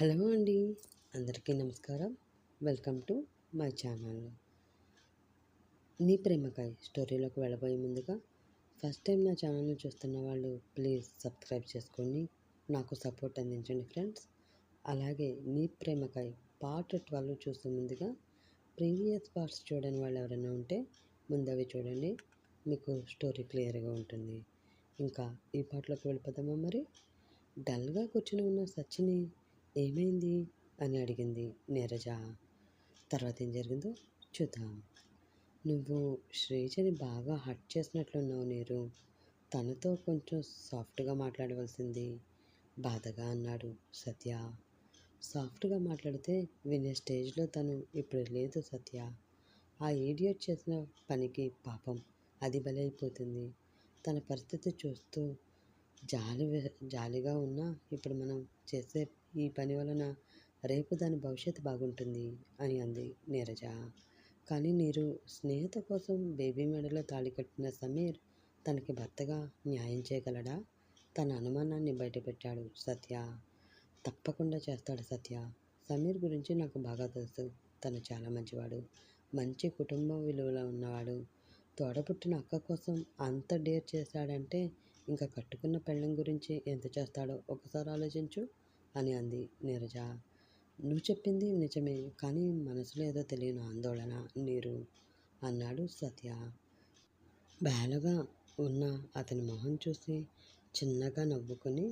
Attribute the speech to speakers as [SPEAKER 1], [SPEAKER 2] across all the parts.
[SPEAKER 1] Hello అండి అందరికీ నమస్కారం. Welcome to my channel. నీ ప్రేమకాయ స్టోరీలోకి వెళ్ళబోయే ముందుగా ఫస్ట్ టైం నా ఛానల్ని చూస్తున్న వాళ్ళు ప్లీజ్ సబ్స్క్రైబ్ చేసుకొని నాకు సపోర్ట్ అందించండి ఫ్రెండ్స్. అలాగే నీ ప్రేమకాయ పార్ట్ ట్వెల్వ్ చూస్తూ ముందుగా ప్రీవియస్ పార్ట్స్ చూడని వాళ్ళు ఎవరైనా ఉంటే ముందు అవి చూడండి మీకు స్టోరీ క్లియర్గా ఉంటుంది. ఇంకా ఈ పాటలోకి వెళ్ళిపోదామా మరి? డల్గా కూర్చుని ఉన్న సచిని ఏమైంది? అని అడిగింది నీరజ. తర్వాత ఏం జరిగిందో చూద్దాం. నువ్వు శ్రీజని బాగా హట్ చేసినట్లున్నావు నీరు. తనతో కొంచెం సాఫ్ట్గా మాట్లాడవలసింది. బాధగా అన్నాడు సత్య. సాఫ్ట్గా మాట్లాడితే వినే స్టేజ్లో తను ఇప్పుడు లేదు సత్య. ఆ ఈడియట్ చేసిన పనికి పాపం అది బలైపోతుంది. తన పరిస్థితి చూస్తూ జాలి జాలిగా ఉన్నా ఇప్పుడు మనం చేసే ఈ పని వలన రేపు దాని భవిష్యత్తు బాగుంటుంది అని అంది నీరజ. కానీ నీరు స్నేహిత కోసం బేబీ మెడలో తాళి కట్టిన సమీర్ తనకి భర్తగా న్యాయం చేయగలడా? తన అనుమానాన్ని బయటపెట్టాడు సత్య. తప్పకుండా చేస్తాడు సత్య. సమీర్ గురించి నాకు బాగా తెలుసు. తను చాలా మంచివాడు. మంచి కుటుంబ విలువలో ఉన్నవాడు. తోడపుట్టిన అక్క కోసం అంత డేర్ చేశాడంటే ఇంకా కట్టుకున్న పెళ్ళం గురించి ఎంత చేస్తాడో ఒకసారి ఆలోచించు. అని అంది నీరజ. నువ్వు చెప్పింది నిజమే కానీ మనసులో ఏదో తెలియని ఆందోళన నీరు అన్నాడు సత్య. బేలగా ఉన్న అతని మొహం చూసి చిన్నగా నవ్వుకొని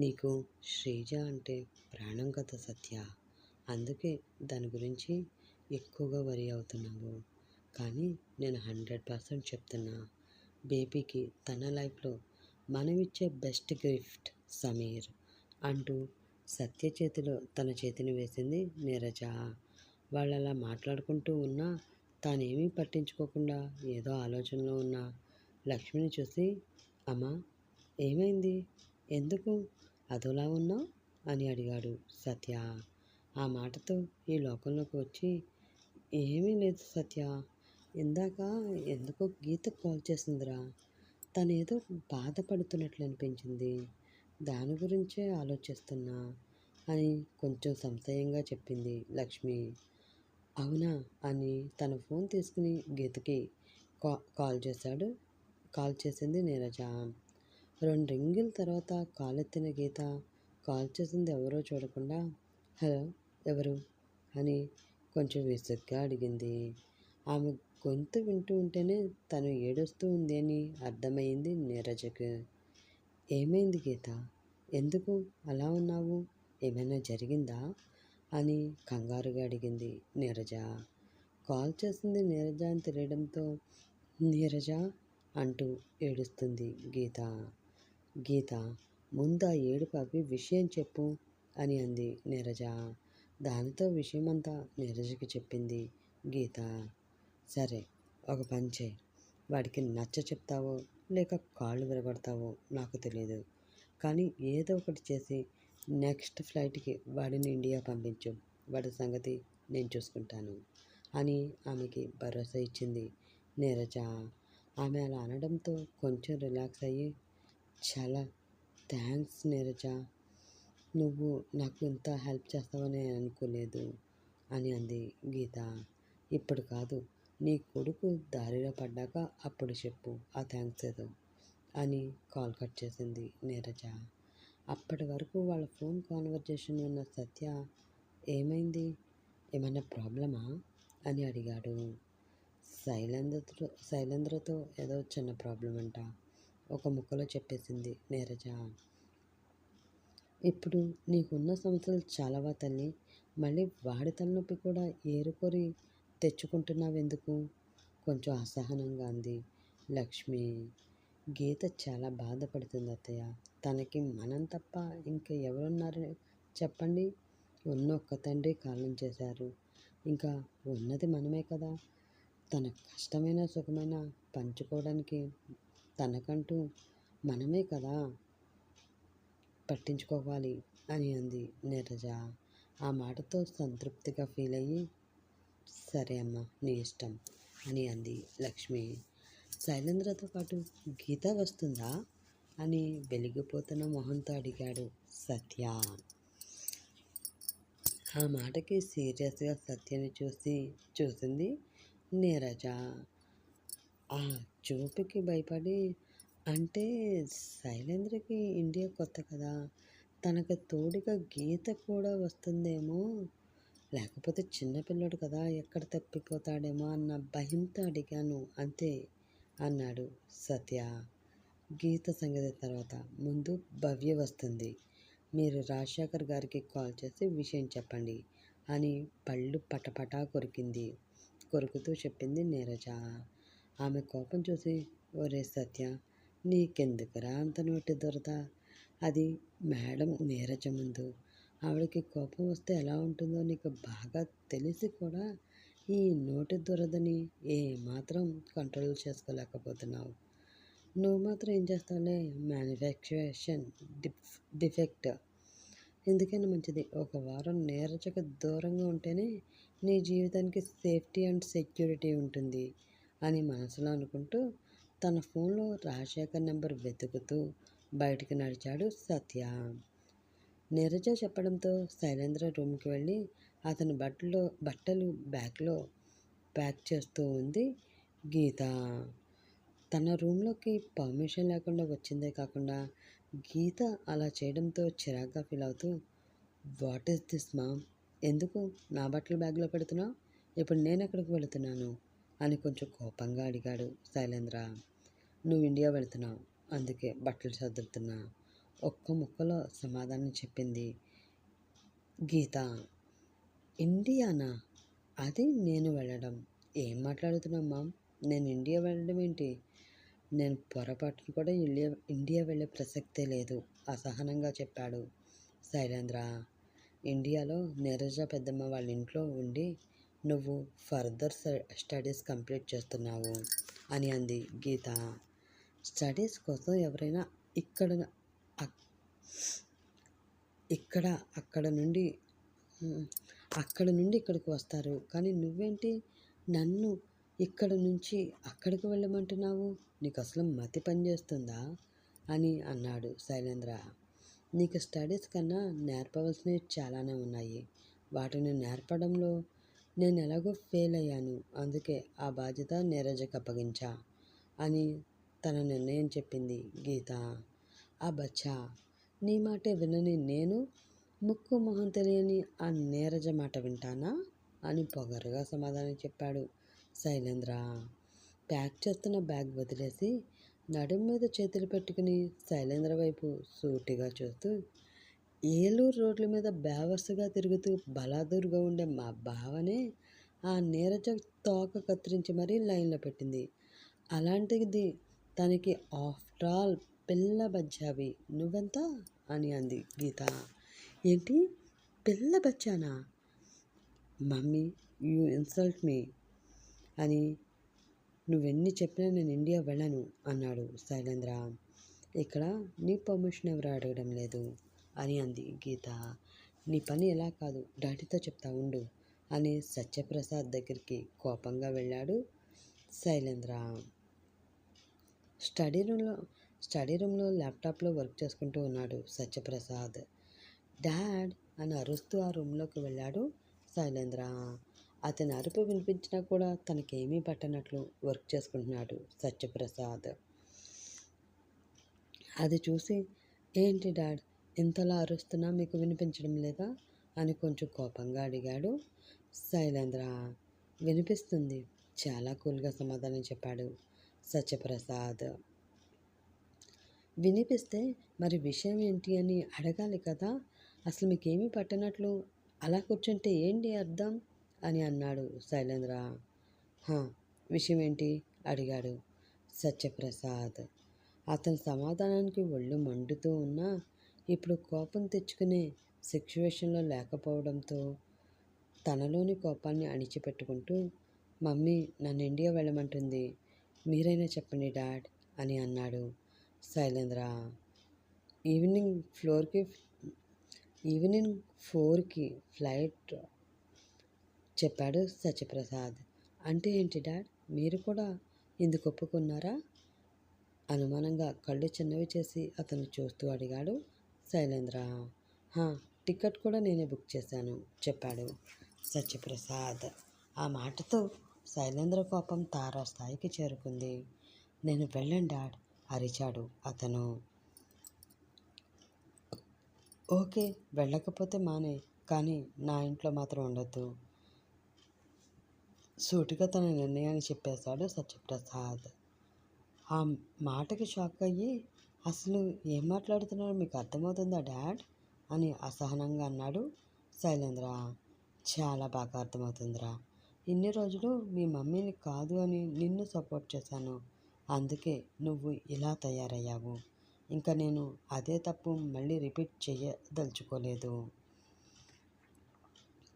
[SPEAKER 1] నీకు శ్రీజ అంటే ప్రాణం కదా సత్య అందుకే దాని గురించి ఎక్కువగా వరి అవుతున్నావు. కానీ నేను హండ్రెడ్ పర్సెంట్ చెప్తున్నా బేబీకి తన లైఫ్లో మనమిచ్చే బెస్ట్ గిఫ్ట్ సమీర్. అంటూ సత్య చేతిలో తన చేతిని వేసింది నీరజ. వాళ్ళు అలా మాట్లాడుకుంటూ ఉన్నా తానేమీ పట్టించుకోకుండా ఏదో ఆలోచనలో ఉన్న లక్ష్మిని చూసి అమ్మా ఏమైంది? ఎందుకు? అదోలా ఉన్నావు? అని అడిగాడు సత్య. ఆ మాటతో ఈ లోకంలోకి వచ్చి ఏమీ లేదు సత్య. ఇందాక ఎందుకో గీత కాల్ చేసిందిరా. తనేదో బాధపడుతున్నట్లు అనిపించింది. దాని గురించే ఆలోచిస్తున్నా అని కొంచెం సంశయంగా చెప్పింది లక్ష్మి. అవునా అని తన ఫోన్ తీసుకుని గీతకి కా కాల్ చేశాడు. కాల్ చేసింది నీరజ. రెండు రింగుల తర్వాత కాల్ ఎత్తిన గీత కాల్ చేసింది ఎవరో చూడకుండా హలో ఎవరు? అని కొంచెం విసుగ్గా అడిగింది. ఆమె గొంతు వింటూ ఉంటేనే తను ఏడుస్తూ ఉంది అని అర్థమైంది నీరజకు. ఏమైంది గీత? ఎందుకు అలా ఉన్నావు? ఏమైనా జరిగిందా? అని కంగారుగా అడిగింది నీరజ. కాల్ చేసింది నీరజ అని తెలియడంతో నీరజ అంటూ ఏడుస్తుంది గీత. గీత ముందు ఆ ఏడుపు అవి విషయం చెప్పు అని అంది నీరజ. దానితో విషయమంతా నీరజకి చెప్పింది గీత. సరే ఒక పని చేయి. వాడికి నచ్చ చెప్తావో లేక కాళ్ళు విరగొడతావో నాకు తెలియదు కానీ ఏదో ఒకటి చేసి నెక్స్ట్ ఫ్లైట్కి వాడిని ఇండియా పంపించు. వాడి సంగతి నేను చూసుకుంటాను అని ఆమెకి భరోసా ఇచ్చింది నీరజ. ఆమె అలా అనడంతో కొంచెం రిలాక్స్ అయ్యి చాలా థ్యాంక్స్ నీరజ. నువ్వు నాకు ఇంత హెల్ప్ చేస్తావని అనుకోలేదు అని అంది గీత. ఇప్పుడు కాదు నీ కొడుకు దారిలో పడ్డాక అప్పుడు చెప్పు ఆ థ్యాంక్స్ ఏదో అని కాల్ కట్ చేసింది నీరజ. అప్పటి వరకు వాళ్ళ ఫోన్ కాన్వర్జేషన్ ఉన్న సత్య ఏమైంది? ఏమైనా ప్రాబ్లమా? అని అడిగాడు. శైలేంద్రతో శైలేంద్రతో ఏదో చిన్న ప్రాబ్లం అంట ఒక ముక్కలో చెప్పేసింది నీరజ. ఇప్పుడు నీకున్న సమస్యలు చాలావా తల్లి? మళ్ళీ వాడి తలనొప్పి కూడా ఏరుకొని తెచ్చుకుంటున్నావెందుకు? కొంచెం అసహనంగా అంది. లక్ష్మి గీత చాలా బాధపడుతుంది అత్తయ్య తనకి మనం తప్ప ఇంకా ఎవరున్నారు చెప్పండి. ఉన్న ఒక్క తండ్రి కాలం చేశారు. ఇంకా ఉన్నది మనమే కదా. తన కష్టమైన సుఖమైన పంచుకోవడానికి తనకంటూ మనమే కదా పట్టించుకోవాలి అని అంది నీరజ. ఆ మాటతో సంతృప్తిగా ఫీల్ అయ్యి సరే అమ్మ నీ ఇష్టం అని అంది లక్ష్మి. శైలేంద్రతో పాటు గీత వస్తుందా? అని వెలిగిపోతున్న మొహంతో అడిగాడు సత్య. ఆ మాటకి సీరియస్గా సత్యని చూసి చూసింది నీరజ. ఆ చూపుకి భయపడి అంటే శైలేంద్రకి ఇండియా కొత్త కదా తనకు తోడుగా గీత కూడా వస్తుందేమో లేకపోతే చిన్నపిల్లడు కదా ఎక్కడ తప్పిపోతాడేమో అన్న భయంతో అడిగాను. అంతే అన్నాడు సత్య. గీత సంగతి తర్వాత. ముందు భవ్య వస్తుంది. మీరు రాజశేఖర్ గారికి కాల్ చేసి విషయం చెప్పండి అని పళ్ళు పటపటా కొరికింది. కొరుకుతూ చెప్పింది నీరజ. ఆమె కోపం చూసి ఒరే సత్య నీకెందుకురా అంత నోటి దొరద? అది మేడం నీరజ ముందు. ఆవిడకి కోపం వస్తే ఎలా ఉంటుందో నీకు బాగా తెలిసి కూడా ఈ నోటి దురదని ఏమాత్రం కంట్రోల్ చేసుకోలేకపోతున్నావు. నువ్వు మాత్రం ఏం చేస్తావులే? మ్యానుఫ్యాక్చరేషన్ డిఫ్ డిఫెక్ట్ ఎందుకైనా మంచిది. ఒక వారం నేరచక దూరంగా ఉంటేనే నీ జీవితానికి సేఫ్టీ అండ్ సెక్యూరిటీ ఉంటుంది అని మనసులో అనుకుంటూ తన ఫోన్లో రాజశేఖర్ నెంబర్ వెతుకుతూ బయటికి నడిచాడు సత్య. నీరజ చెప్పడంతో శైలేంద్ర రూమ్కి వెళ్ళి అతని బట్టలు బట్టలు బ్యాగ్లో ప్యాక్ చేస్తూ ఉంది గీత. తన రూమ్లోకి పర్మిషన్ లేకుండా వచ్చిందే కాకుండా గీత అలా చేయడంతో చిరాగ్గా ఫీల్ అవుతూ వాట్ ఈస్ దిస్ మా ఎందుకు నా బట్టలు బ్యాగ్లో పెడుతున్నావు? ఇప్పుడు నేను ఎక్కడికి వెళుతున్నాను? అని కొంచెం కోపంగా అడిగాడు శైలేంద్ర. నువ్వు ఇండియా వెళుతున్నావు అందుకే బట్టలు సర్దుతున్నా. ఒక్క ముక్కలో సమాధానం చెప్పింది గీత. ఇండియానా? అది నేను వెళ్ళడం. ఏం మాట్లాడుతున్నామ్మా మామ్? నేను ఇండియా వెళ్ళడం ఏంటి? నేను పొరపాటును కూడా ఇండియా ఇండియా వెళ్ళే ప్రసక్తే లేదు అసహనంగా చెప్పాడు శైలేంద్ర. ఇండియాలో నీరజ పెద్దమ్మ వాళ్ళ ఇంట్లో ఉండి నువ్వు ఫర్దర్ స్టడీస్ కంప్లీట్ చేస్తున్నావు అని అంది గీత. స్టడీస్ కోసం ఎవరైనా ఇక్కడ ఇక్కడ అక్కడ నుండి అక్కడ నుండి ఇక్కడికి వస్తారు. కానీ నువ్వేంటి? నన్ను ఇక్కడ నుంచి అక్కడికి వెళ్ళమంటున్నావు? నీకు అసలు మతి పనిచేస్తుందా అని అన్నాడు శైలేంద్ర. నీకు స్టడీస్ కన్నా నేర్పవలసినవి చాలానే ఉన్నాయి. వాటిని నేర్పడంలో నేను ఎలాగో ఫెయిల్ అయ్యాను. అందుకే ఆ బాధ్యత నీరజకు అప్పగించా అని తన నిర్ణయం చెప్పింది గీత. ఆ బచ్చా నీ మాటే వినని నేను ముక్కు మొహం తెలియని ఆ నీరజ మాట వింటానా? అని పొగరుగా సమాధానం చెప్పాడు. శైలేంద్ర ప్యాక్ చేస్తున్న బ్యాగ్ వదిలేసి నడుం మీద చేతులు పెట్టుకుని శైలేంద్ర వైపు సూటిగా చూస్తూ ఏలూరు రోడ్ల మీద బేవర్స్గా తిరుగుతూ బలాదూరుగా ఉండే మా బావనే ఆ నీరజ తోక కత్తిరించి మరీ లైన్లో పెట్టింది. అలాంటిది తనకి ఆఫ్టర్ ఆల్ పిల్ల బజ్జావి నువ్వెంత? అని అంది గీత. ఏంటి? పిల్ల బచ్చానా? Mummy you insult me. అని నువ్వెన్ని చెప్పినా నేను ఇండియా వెళ్ళను అన్నాడు శైలేంద్ర. ఇక్కడ నీ పర్మిషన్ ఎవరు అడగడం లేదు అని అంది గీత. నీ పని ఎలా కాదు డాడీతో చెప్తా ఉండు అని సత్యప్రసాద్ దగ్గరికి కోపంగా వెళ్ళాడు శైలేంద్ర. స్టడీ రూమ్లో స్టడీ రూమ్లో ల్యాప్టాప్లో వర్క్ చేసుకుంటూ ఉన్నాడు సత్యప్రసాద్. డాడ్ అని అరుస్తూ ఆ రూమ్లోకి వెళ్ళాడు శైలేంద్ర. అతని అరుపు వినిపించినా కూడా తనకేమీ పట్టనట్లు వర్క్ చేసుకుంటున్నాడు సత్యప్రసాద్. అది చూసి ఏంటి డాడ్ ఇంతలా అరుస్తున్నా మీకు వినిపించడం లేదా? అని కొంచెం కోపంగా అడిగాడు శైలేంద్ర. వినిపిస్తుంది చాలా కూల్గా సమాధానం చెప్పాడు సత్యప్రసాద్. వినిపిస్తే మరి విషయం ఏంటి అని అడగాలి కదా? అసలు మీకేమీ పట్టనట్లు? అలా కూర్చుంటే ఏంటి అర్థం? అని అన్నాడు శైలేంద్ర. విషయం ఏంటి అడిగాడు సత్యప్రసాద్. అతని సమాధానానికి ఒళ్ళు మండుతూ ఉన్నా ఇప్పుడు కోపం తెచ్చుకునే సిచ్యువేషన్లో లేకపోవడంతో తనలోని కోపాన్ని అణిచిపెట్టుకుంటూ మమ్మీ నన్ను ఇండియా వెళ్ళమంటుంది. మీరైనా చెప్పండి డాడ్ అని అన్నాడు. శైలేంద్ర ఈవినింగ్ ఫ్లోర్కి ఈవినింగ్ ఫోర్కి ఫ్లైట్ చెప్పాడు సత్యప్రసాద్. అంటే ఏంటి డాడ్? మీరు కూడా ఇందుకు ఒప్పుకున్నారా? అనుమానంగా కళ్ళు చిన్నవి చేసి అతను చూస్తూ అడిగాడు శైలేంద్ర టికెట్ కూడా నేనే బుక్ చేశాను చెప్పాడు సత్యప్రసాద్. ఆ మాటతో శైలేంద్ర కోపం తారా స్థాయికి చేరుకుంది. నేను వెళ్ళండి డాడ్. అరిచాడు అతను. ఓకే వెళ్ళకపోతే మానే కానీ నా ఇంట్లో మాత్రం ఉండొద్దు. సూటిగా తన నిర్ణయాన్ని చెప్పేశాడు సత్యప్రసాద్. ఆ మాటకి షాక్ అయ్యి అసలు ఏం మాట్లాడుతున్నారో మీకు అర్థమవుతుందా డాడ్? అని అసహనంగా అన్నాడు శైలేంద్ర. చాలా బాగా అర్థమవుతుందిరా. ఇన్ని రోజులు మీ మమ్మీని కాదు అని నిన్ను సపోర్ట్ చేశాను. అందుకే నువ్వు ఇలా తయారయ్యావు. ఇంకా నేను అదే తప్పు మళ్ళీ రిపీట్ చేయదలుచుకోలేదు.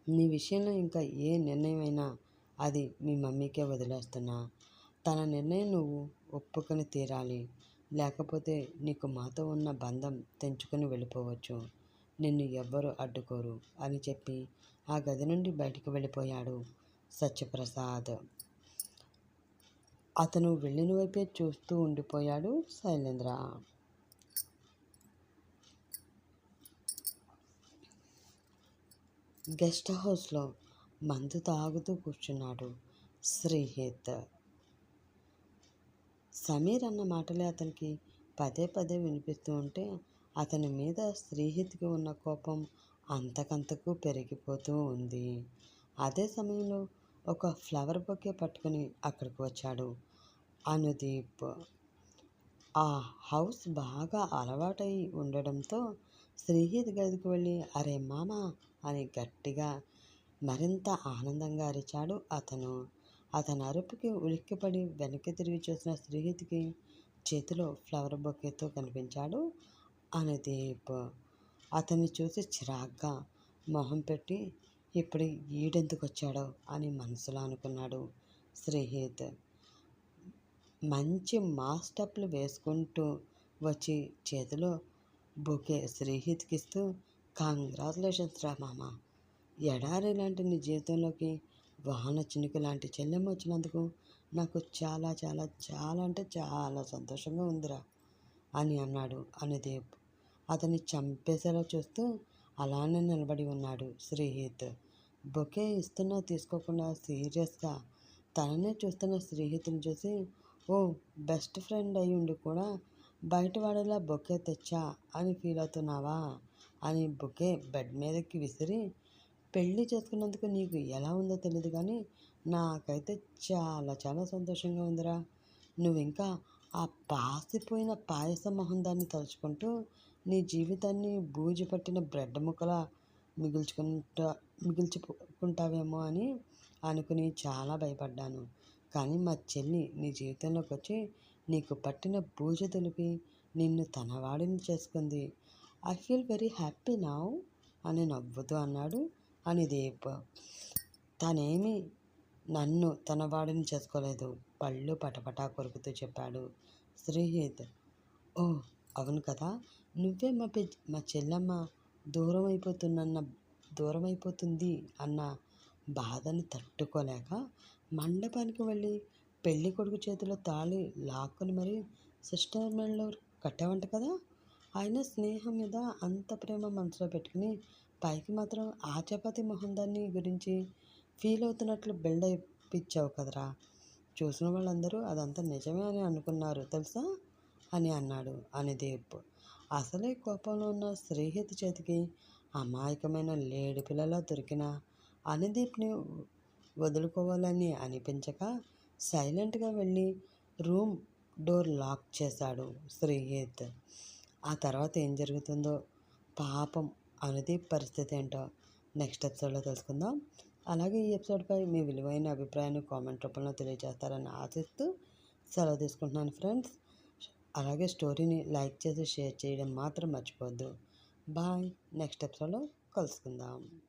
[SPEAKER 1] నీ విషయంలో ఇంకా ఏ నిర్ణయమైనా అది మీ మమ్మీకే వదిలేస్తున్నా. తన నిర్ణయం నువ్వు ఒప్పుకొని తీరాలి. లేకపోతే నీకు మాతో ఉన్న బంధం తెంచుకొని వెళ్ళిపోవచ్చు. నిన్ను ఎవ్వరూ అడ్డుకోరు అని చెప్పి ఆ గది నుండి బయటికి వెళ్ళిపోయాడు సత్యప్రసాద్. అతను వెళ్ళిన వైపే చూస్తూ ఉండిపోయాడు శైలేంద్ర. గెస్ట్ హౌస్లో మందు తాగుతూ కూర్చున్నాడు శ్రీహిత్. సమీర్ అన్న మాటలే అతనికి పదే పదే వినిపిస్తూ ఉంటే అతని మీద శ్రీహిత్కి ఉన్న కోపం అంతకంతకు పెరిగిపోతూ ఉంది. అదే సమయంలో ఒక ఫ్లవర్ బొకే పట్టుకుని అక్కడికి వచ్చాడు. అనుదీప్ ఆ హౌస్ బాగా అలవాటై ఉండడంతో శ్రీహిత్ గదికి వెళ్ళి అరే మామ అని గట్టిగా మరింత ఆనందంగా అరిచాడు అతను. అతని అరుపుకి ఉలిక్కిపడి వెనక్కి తిరిగి చూసిన శ్రీహిత్కి చేతిలో ఫ్లవర్ బొకేతో కనిపించాడు అనుదీప్. అతన్ని చూసి చిరాగ్గా మొహం పెట్టి ఇప్పుడు ఈడెందుకు వచ్చాడో అని మనసులో అనుకున్నాడు శ్రీహిత్. మంచి మాస్టప్లు వేసుకుంటూ వచ్చి చేతిలో బొకే శ్రీహిత్కి ఇస్తూ కాంగ్రాచులేషన్స్ రా మామ ఎడారి లాంటి నీ జీవితంలోకి వాహన చినుకు లాంటి చెల్లెమ్మ వచ్చినందుకు నాకు చాలా చాలా చాలా అంటే చాలా సంతోషంగా ఉందిరా అని అన్నాడు అనుదీప్. అతన్ని చంపేసేలా చూస్తూ అలానే నిలబడి ఉన్నాడు శ్రీహిత్. బొకే ఇస్తున్నా తీసుకోకుండా సీరియస్గా. తననే చూస్తున్న శ్రీహితుని చూసి ఓ బెస్ట్ ఫ్రెండ్ అయి ఉండి కూడా బయట వాడేలా బొకే తెచ్చా అని ఫీల్ అవుతున్నావా? అని బొకే బెడ్ మీదకి విసిరి పెళ్ళి చేసుకున్నందుకు నీకు ఎలా ఉందో తెలియదు కానీ నాకైతే చాలా చాలా సంతోషంగా ఉందిరా. నువ్వు ఇంకా ఆ పాసిపోయిన పాయస మొహం దాన్ని తలుచుకుంటూ నీ జీవితాన్ని బూజు పట్టిన బ్రెడ్ ముక్కలా మిగుల్చుకుంటా మిగిల్చుకుంటావేమో అని అనుకుని చాలా భయపడ్డాను. కానీ మా చెల్లి నీ జీవితంలోకి వచ్చి నీకు పట్టిన బూజు తులిపి నిన్ను తనవాడిని చేసుకుంది. I feel very happy now అని నవ్వుతూ అన్నాడు అని అనిదీప్ తనేమి నన్ను తన వాడిని చేసుకోలేదు పళ్ళు పటపటా కొరుకుతూ చెప్పాడు. శ్రీహిత్ ఓ అవును కదా నువ్వే మా పె మా చెల్లమ్మ దూరం అయిపోతున్న దూరం అయిపోతుంది అన్న బాధని తట్టుకోలేక మండపానికి వెళ్ళి పెళ్ళి కొడుకు చేతిలో తాళి లాక్కుని మరి సిస్టర్ మెడలో కట్టావంట కదా? ఆయన స్నేహం మీద అంత ప్రేమ మనసులో పెట్టుకుని పైకి మాత్రం ఆ చపాతి మొహం దాన్ని గురించి ఫీల్ అవుతున్నట్లు బిల్డ్ అయిపించావు కదరా. చూసిన వాళ్ళందరూ అదంతా నిజమే అని అనుకున్నారు తెలుసా? అని అన్నాడు అనిదీప్ అసలే కోపంలో ఉన్న శ్రీహిత్ చేతికి అమాయకమైన లేడి పిల్లలా దొరికిన అనుదీప్ని వదులుకోవాలని అనిపించక సైలెంట్గా వెళ్ళి రూమ్ డోర్ లాక్ చేశాడు శ్రీహిత్. ఆ తర్వాత ఏం జరుగుతుందో పాపం అనుదీప్ పరిస్థితి ఏంటో నెక్స్ట్ ఎపిసోడ్లో తెలుసుకుందాం. అలాగే ఈ ఎపిసోడ్పై మీ విలువైన అభిప్రాయాన్ని కామెంట్ రూపంలో తెలియజేస్తారని ఆశిస్తూ సెలవు తీసుకుంటున్నాను ఫ్రెండ్స్. అలాగే స్టోరీని లైక్ చేసి షేర్ చేయడం మాత్రం మర్చిపోవద్దు. బాయ్. నెక్స్ట్ ఎపిసోడ్లో కలుసుకుందాం.